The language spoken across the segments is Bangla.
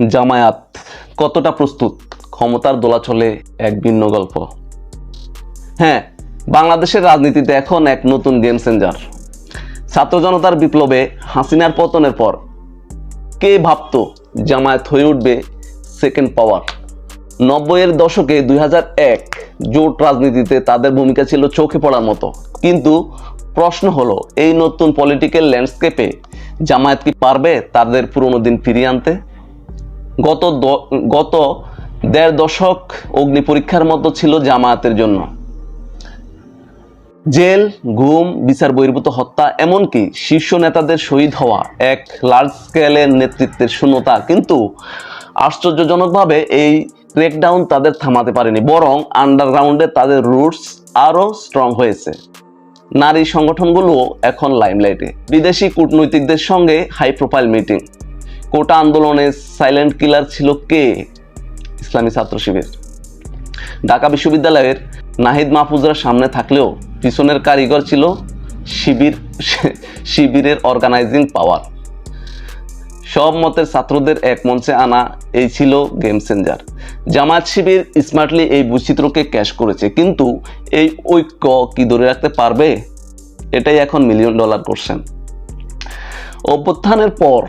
জামায়াত কতটা প্রস্তুত? ক্ষমতার দোলাচলে এক ভিন্ন গল্প। হ্যাঁ বাংলাদেশের রাজনীতিতে এখন এক নতুন গেম চেঞ্জার। ছাত্র জনতার বিপ্লবে হাসিনার পতনের পর কে ভাবতো জামায়াত হয়ে উঠবে সেকেন্ড পাওয়ার নব্বইয়ের দশকে দুই এক জোট রাজনীতিতে তাদের ভূমিকা ছিল চোখে পড়ার মতো। কিন্তু প্রশ্ন হলো, এই নতুন পলিটিক্যাল ল্যান্ডস্কেপে জামায়াত কি পারবে তাদের পুরনো দিন ফিরিয়ে আনতে? গত গত দেড় দশক অগ্নি পরীক্ষার মতো ছিল জামায়াতের জন্য। জেল ঘুম বিচার বহির্ভূত হত্যা, এমনকি শীর্ষ নেতাদের শহীদ হওয়া এক লার্জ স্কেলের নেতৃত্বের শূন্যতা, কিন্তু আশ্চর্যজনকভাবে এই ক্রেকডাউন তাদের থামাতে পারেনি, বরং আন্ডারগ্রাউন্ডে তাদের রুটস আরও স্ট্রং হয়েছে। নারী সংগঠনগুলোও এখন লাইমলাইটে বিদেশি কূটনৈতিকদের সঙ্গে হাই প্রোফাইল মিটিং কোটা আন্দোলনে সাইলেন্ট কিলার ছিল কে? ইসলামী ছাত্র শিবির। ঢাকা বিশ্ববিদ্যালয়ের নাহিদ মাহফুজরা সামনে থাকলেও পিছনের কারিগর ছিল শিবির, শিবিরের অর্গানাইজিং পাওয়ার সব মতের ছাত্রদের এক মঞ্চে আনা এই ছিল game changer Jamaat Shibir smartly এই বৈচিত্র্যকে ক্যাশ করেছে, কিন্তু এই ঐক্য কি ধরে রাখতে পারবে? এটাই এখন মিলিয়ন ডলার কোশ্চেন অভ্যুত্থানের পর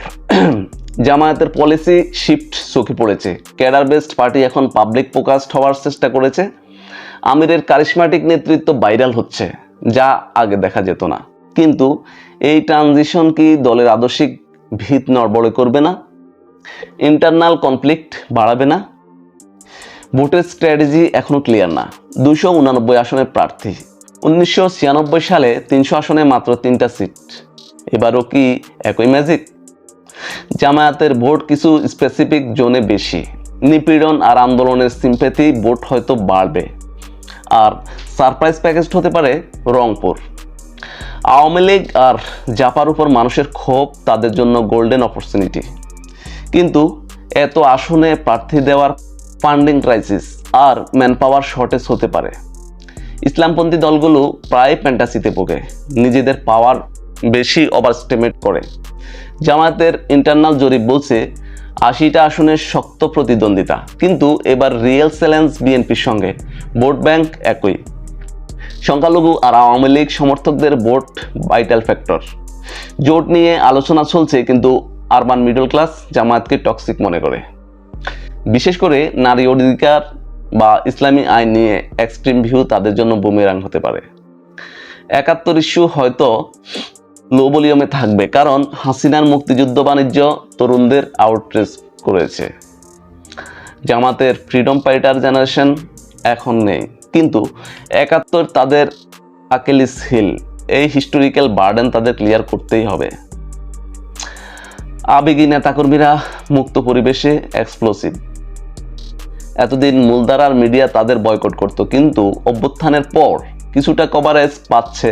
জামায়াতের পলিসি শিফট চোখে পড়েছে। ক্যাডার বেসড পার্টি এখন পাবলিক ফোকাসড হওয়ার চেষ্টা করেছে। আমিরের কারিশমাটিক নেতৃত্ব ভাইরাল হচ্ছে, যা আগে দেখা যেত না। কিন্তু এই ট্রানজিশন কি দলের আদর্শিক ভিত নড়বড়ে করবে না? ইন্টারনাল কনফ্লিক্ট বাড়াবে না? ভোটের স্ট্র্যাটেজি এখনও ক্লিয়ার না। দুশো উনানব্বই আসনের প্রার্থী। উনিশশো ছিয়ানব্বই সালে তিনশো আসনে মাত্র তিনটা সিট এবারও কি একই ম্যাজিক জামায়াতের ভোট কিছু স্পেসিফিক জোনে বেশি। নিপীড়ন আর আন্দোলনের সিম্পেথি ভোট হয়তো বাড়বে। আর সারপ্রাইজ প্যাকেজ হতে পারে রংপুর। আওয়ামী লীগ আর জাপার উপর মানুষের ক্ষোভ তাদের জন্য গোল্ডেন অপরচুনিটি কিন্তু এত আসনে প্রার্থী দেওয়ার ফান্ডিং ক্রাইসিস আর ম্যান পাওয়ার শর্টেজ হতে পারে। ইসলামপন্থী দলগুলো প্রায় ফ্যান্টাসিতে পোকে নিজেদের পাওয়ার বেশি ওভারস্টিমেট করে। জামায়াতের ইন্টারনাল জরিপ বলছে, আশিটা আসনের শক্ত প্রতিদ্বন্দ্বিতা, কিন্তু এবার রিয়েল চ্যালেঞ্জ বিএনপির সঙ্গে, ভোট ব্যাংক একই। সংখ্যালঘু আর আওয়ামী লীগ সমর্থকদের ভোট ভাইটাল ফ্যাক্টর জোট নিয়ে আলোচনা চলছে, কিন্তু আরবান মিডল ক্লাস জামায়াতকে টক্সিক মনে করে। বিশেষ করে নারী অধিকার বা ইসলামী আইন নিয়ে এক্সট্রিম ভিউ তাদের জন্য বুমেরাং হতে পারে। একাত্তর ইস্যু হয়তো লো ভলিউমে থাকবে, কারণ হাসিনার মুক্তিযুদ্ধ বাণিজ্য তরুণদের আউটরিচ করেছে। জামাতের ফ্রিডম ফাইটার জেনারেশন এখন নেই। কিন্তু একাত্তর তাদের আকেলিস হিল এই হিস্টোরিক্যাল বার্ডেন তাদের ক্লিয়ার করতেই হবে। আবেগী নেতাকর্মীরা মুক্ত পরিবেশে এক্সপ্লোসিভ এতদিন মূলধারার মিডিয়া তাদের বয়কট করত, কিন্তু অভ্যুত্থানের পর কিছুটা কভারেজ পাচ্ছে।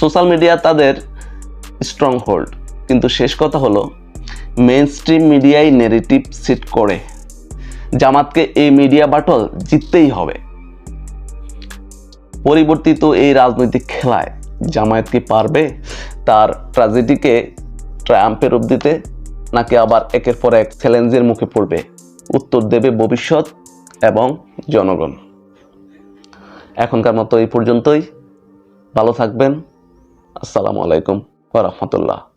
সোশ্যাল মিডিয়া তাদের স্ট্রং হোল্ড কিন্তু শেষ কথা হলো মেন স্ট্রিম মিডিয়াই নেগেটিভ সিট করে। জামাতকে এই মিডিয়া বাটল জিততেই হবে। পরিবর্তিত এই রাজনৈতিক খেলায় জামায়াত কি পারবে? তার ট্র্যাজেডিকে ট্রায়াম্পে রূপ দিতে, নাকি আবার একের পর এক চ্যালেঞ্জের মুখে পড়বে? উত্তর দেবে ভবিষ্যৎ এবং জনগণ। এখনকার মতো এই পর্যন্তই। ভালো থাকবেন। আসসালামু আলাইকুম। ওয়া রাহমাতুল্লাহ।